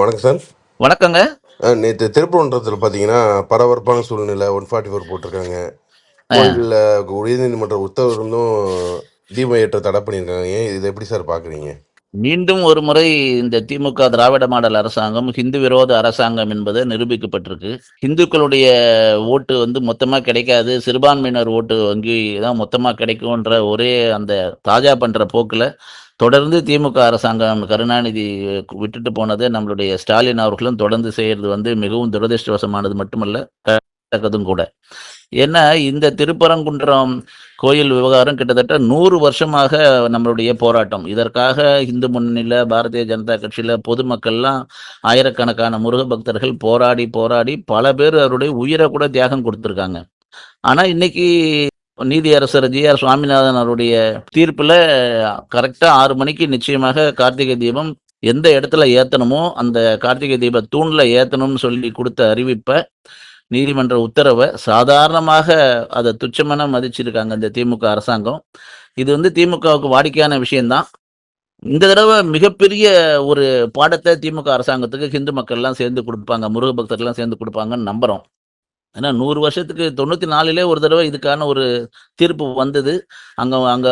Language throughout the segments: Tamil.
வணக்கம் சார். வணக்கங்க. நேற்று திருப்பரங்குன்றத்தில் பார்த்தீங்கன்னா பரபரப்பான சூழ்நிலை ஒன் ஃபார்ட்டி ஃபோர் போட்டிருக்காங்க. கோயிலில் உயர்நீதிமன்ற உத்தரவு இருந்தும் தீபம் ஏற்ற தடை பண்ணியிருக்காங்க. ஏன் இது எப்படி சார் பார்க்குறீங்க மீண்டும் ஒரு முறை இந்த திமுக திராவிட மாடல் அரசாங்கம் ஹிந்து விரோத அரசாங்கம் என்பது நிரூபிக்கப்பட்டிருக்கு. ஹிந்துக்களுடைய ஓட்டு வந்து மொத்தமா கிடைக்காது. சிறுபான்மையினர் ஓட்டு வங்கி தான் மொத்தமா கிடைக்கும்ன்ற ஒரே அந்த தாஜா பண்ற போக்குல தொடர்ந்து திமுக அரசாங்கம் கருணாநிதி விட்டுட்டு போனதை நம்மளுடைய ஸ்டாலின் அவர்களும் தொடர்ந்து செய்யறது வந்து மிகவும் துரதிருஷ்டவசமானது மட்டுமல்ல தக்கதும் கூட. ஏன்னா இந்த திருப்பரங்குன்றம் கோயில் விவகாரம் கிட்டத்தட்ட நூறு வருஷமாக நம்மளுடைய போராட்டம். இதற்காக இந்து முன்னணியில் பாரதிய ஜனதா கட்சியில் பொதுமக்கள்லாம் ஆயிரக்கணக்கான முருக பக்தர்கள் போராடி போராடி பல பேர் அவருடைய உயிரை கூட தியாகம் கொடுத்துருக்காங்க. ஆனால் இன்னைக்கு நீதியரசர் ஜி ஆர் சுவாமிநாதன் அவருடைய தீர்ப்பில் கரெக்டாக ஆறு மணிக்கு நிச்சயமாக கார்த்திகை தீபம் எந்த இடத்துல ஏற்றணுமோ அந்த கார்த்திகை தீப தூணில் ஏற்றணும்னு சொல்லி கொடுத்த அறிவிப்பை நீதிமன்ற உத்தரவை சாதாரணமாக அதை துச்சமான மதிச்சிருக்காங்க இந்த திமுக அரசாங்கம். இது வந்து திமுகவுக்கு வாடிக்கையான விஷயம்தான். இந்த தடவை மிகப்பெரிய ஒரு பாடத்தை திமுக அரசாங்கத்துக்கு ஹிந்து மக்கள்லாம் சேர்ந்து கொடுப்பாங்க முருக பக்தர்கள்லாம் சேர்ந்து கொடுப்பாங்கன்னு நம்புறோம். ஏன்னா நூறு வருஷத்துக்கு தொண்ணூத்தி நாலுலே ஒரு தடவை இதுக்கான ஒரு தீர்ப்பு வந்தது. அங்க அங்க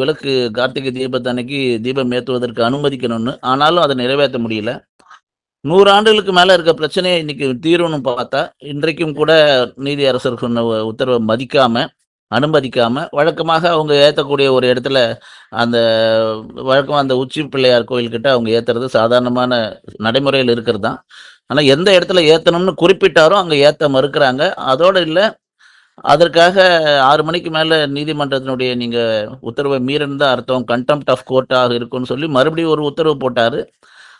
விளக்கு கார்த்திகை தீபத்தன்னைக்கு தீபம் ஏற்றுவதற்கு அனுமதிக்கணும்னு. ஆனாலும் அதை நிறைவேற்ற முடியல. நூறு ஆண்டுகளுக்கு மேலே இருக்க பிரச்சனையை இன்னைக்கு தீர்வுன்னு பார்த்தா இன்றைக்கும் கூட நீதி அரசர் சொன்ன உத்தரவை மதிக்காம அனுமதிக்காம வழக்கமாக அவங்க ஏற்றக்கூடிய ஒரு இடத்துல அந்த வழக்கமாக அந்த உச்சி பிள்ளையார் கோயில்கிட்ட அவங்க ஏற்றுறது சாதாரணமான நடைமுறையில் இருக்கிறது தான் ஆனால் எந்த இடத்துல ஏற்றணும்னு குறிப்பிட்டாரோ அங்கே ஏற்ற மறுக்கிறாங்க. அதோடு இல்லை அதற்காக ஆறு மணிக்கு மேலே நீதிமன்றத்தினுடைய நீங்கள் உத்தரவை மீறினதா அர்த்தம் கண்டெம்ட் ஆஃப் கோர்ட்டாக இருக்கும்னு சொல்லி மறுபடியும் ஒரு உத்தரவு போட்டார்.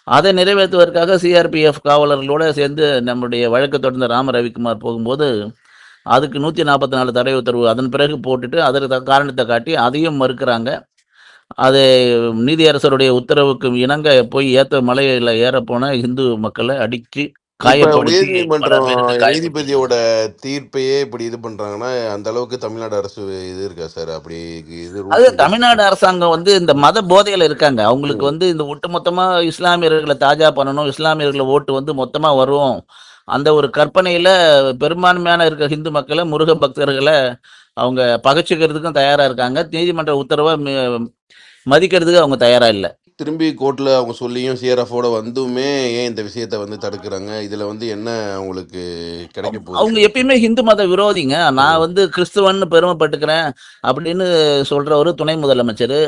அதை நிறைவேற்றுவதற்காக சிஆர்பிஎஃப் காவலர்களோட சேர்ந்து நம்முடைய வழக்கு தொடர்ந்த ராம ரவிக்குமார் போகும்போது அதுக்கு நூற்றி நாற்பத்தி நாலு தடை உத்தரவு அதன் பிறகு போட்டுட்டு அதற்கு காரணத்தை காட்டி அதையும் மறுக்கிறாங்க. அது நீதியரசருடைய உத்தரவுக்கு இணங்க போய் ஏற்ற மலையில் ஏறப்போன இந்து மக்களை அடித்து காயப்படுத்தி நீதிபதியோட தீர்ப்பையே இப்படி இது பண்றாங்கன்னா அந்த அளவுக்கு தமிழ்நாடு அரசு இது இருக்கா சார்? அப்படி இது அது தமிழ்நாடு அரசாங்கம் வந்து இந்த மத போதையில இருக்காங்க. அவங்களுக்கு. வந்து இந்த ஒட்டுமொத்தமா இஸ்லாமியர்களை தாஜா பண்ணணும் இஸ்லாமியர்களை ஓட்டு வந்து மொத்தமா வரும். அந்த ஒரு கற்பனையில பெரும்பான்மையான இருக்க இந்து மக்களை முருக பக்தர்களை அவங்க பகைச்சிக்கிறதுக்கும் தயாரா இருக்காங்க. நீதிமன்ற உத்தரவை மதிக்கிறதுக்கு அவங்க தயாரா இல்லை. திரும்பி கோர்ட்ல அவங்க சொல்லியும் சிஆர்எஃபோட வந்துமே ஏன் இந்த விஷயத்த வந்து தடுக்கிறாங்க? இதுல வந்து என்ன அவங்களுக்கு கிடைக்க போகுது? அவங்க எப்பயுமே இந்து மத விரோதிங்க. நான். வந்து கிறிஸ்துவன்னு பெருமைப்பட்டுக்கிறேன் அப்படின்னு சொல்றவரு துணை முதலமைச்சர்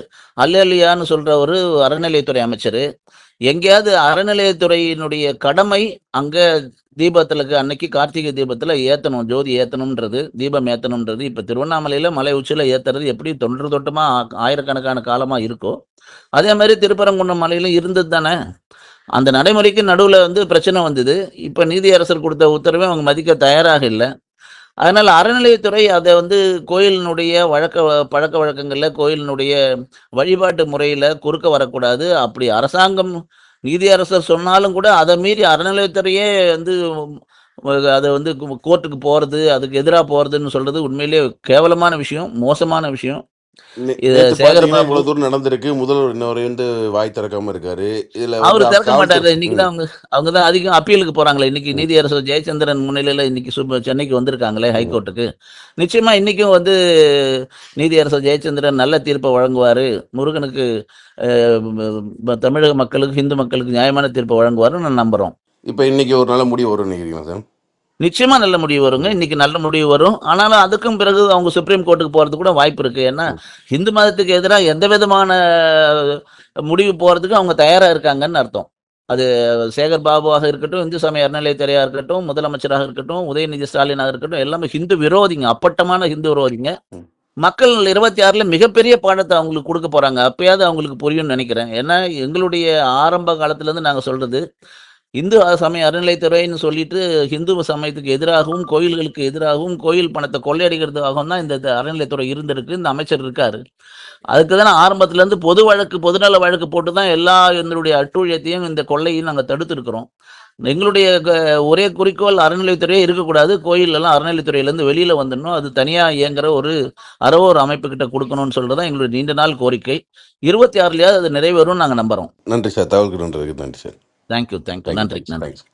அல்லலியான்னு சொல்றவரு அறநிலையத்துறை அமைச்சர். எங்கேயாவது அறநிலையத்துறையினுடைய கடமை அங்க தீபத்துலக்கு அன்னைக்கு கார்த்திகை தீபத்துல ஏத்தணும் ஜோதி ஏத்தணும்ன்றது தீபம் ஏத்தணும்ன்றது. இப்ப திருவண்ணாமலையில மலை உச்சியில ஏத்துறது எப்படி தொன்று தொட்டுமா ஆ- ஆயிரக்கணக்கான காலமா இருக்கோ அதே மாதிரி திருப்பரங்குன்றம் மலையிலும் இருந்தது தானே? அந்த நடைமுறைக்கு நடுவில் வந்து பிரச்சனை வந்தது. இப்போ நீதியரசர் கொடுத்த உத்தரவை அவங்க மதிக்க தயாராக இல்லை. அதனால் அறநிலையத்துறை அதை வந்து கோயிலினுடைய வழக்க பழக்க வழக்கங்களில் கோயிலினுடைய வழிபாட்டு முறையில் குறுக்க வரக்கூடாது. அப்படி அரசாங்கம் நீதியரசர் சொன்னாலும் கூட அதை மீறி அறநிலையத்துறையே வந்து அதை வந்து கோர்ட்டுக்கு போகிறது அதுக்கு எதிராக போகிறதுன்னு சொல்கிறது உண்மையிலேயே கேவலமான விஷயம் மோசமான விஷயம். இத நேத்து சேகர் பாத்தீங்கன்னா பாபு இவ்வளவு தூரம் நடந்திருக்கு. முதல்வர் இன்னொரு வந்து வாய் திறக்காம இருக்காரு. இதுல அவரு திறக்க மாட்டாரு. இன்னைக்கு தான் அவங்க அவங்க தான் அதிகம் அப்பீலுக்கு போறாங்களே. இன்னைக்கு நீதியரசர் ஜெயச்சந்திரன் முன்னிலையில இன்னைக்கு சென்னைக்கு வந்திருக்காங்களே. ஹைகோர்ட்டுக்கு. நிச்சயமா இன்னைக்கும் வந்து நீதியரசர் ஜெயச்சந்திரன் நல்ல தீர்ப்பை வழங்குவாரு. முருகனுக்கு தமிழக மக்களுக்கு இந்து மக்களுக்கு நியாயமான தீர்ப்பை வழங்குவாருன்னு நான் நம்புறோம். இப்ப இன்னைக்கு ஒரு நல்ல முடிவு வரும்னு நினைக்கிறீங்களா சார்? நிச்சயமா நல்ல முடிவு வருங்க. இன்னைக்கு நல்ல முடிவு வரும். ஆனாலும் அதுக்கும் பிறகு அவங்க சுப்ரீம் கோர்ட்டுக்கு போறது கூட வாய்ப்பு இருக்கு. ஏன்னா ம். இந்து மதத்துக்கு எதிராக எந்த விதமான முடிவு போறதுக்கு அவங்க தயாரா இருக்காங்கன்னு அர்த்தம். அது சேகர் பாபுவாக இருக்கட்டும் இந்து சமய அறநிலையத்துறையா இருக்கட்டும் முதலமைச்சராக இருக்கட்டும் உதயநிதி ஸ்டாலினாக இருக்கட்டும் எல்லாமே ஹிந்து விரோதிங்க அப்பட்டமான ஹிந்து விரோதிங்க. மக்கள் இருபத்தி ஆறுல மிகப்பெரிய பாடத்தை அவங்களுக்கு கொடுக்க போறாங்க. அப்பயாவது அவங்களுக்கு புரியும்னு நினைக்கிறேன். ஏன்னா எங்களுடைய ஆரம்ப காலத்துல இருந்து நாங்க சொல்றது இந்து சமய அறநிலைத்துறைன்னு சொல்லிட்டு ஹிந்து சமயத்துக்கு எதிராகவும் கோயில்களுக்கு எதிராகவும் கோயில் பணத்தை கொள்ளையடிக்கிறதுக்காகவும் தான் இந்த அறநிலைத்துறை இருந்திருக்கு. இந்த அமைச்சர் இருக்காரு. அதுக்கு தான் ஆரம்பத்துலேருந்து பொது வழக்கு பொதுநல வழக்கு போட்டு தான் எல்லா எங்களுடைய அட்டூழியத்தையும் இந்த கொள்ளையும் நாங்கள் தடுத்துருக்குறோம். எங்களுடைய க- ஒரே குறிக்கோள் அறநிலைத்துறையே இருக்கக்கூடாது. கோயில் எல்லாம் அறநிலைத்துறையிலேருந்து வெளியில் வந்துடணும். அது தனியாக இயங்குற ஒரு அறவோர் அமைப்பு கிட்ட கொடுக்கணும்னு சொல்றதுதான் எங்களுடைய நீண்ட நாள் கோரிக்கை. இருபத்தி ஆறுலையாவது அது நிறைவேறும் நாங்கள் நம்புறோம். நன்றி சார். தகவல்கள் நன்றி நன்றி சார். தேங்க்யூ தேங்க்யூ நன்றி நன்றி தேங்க்ஸ்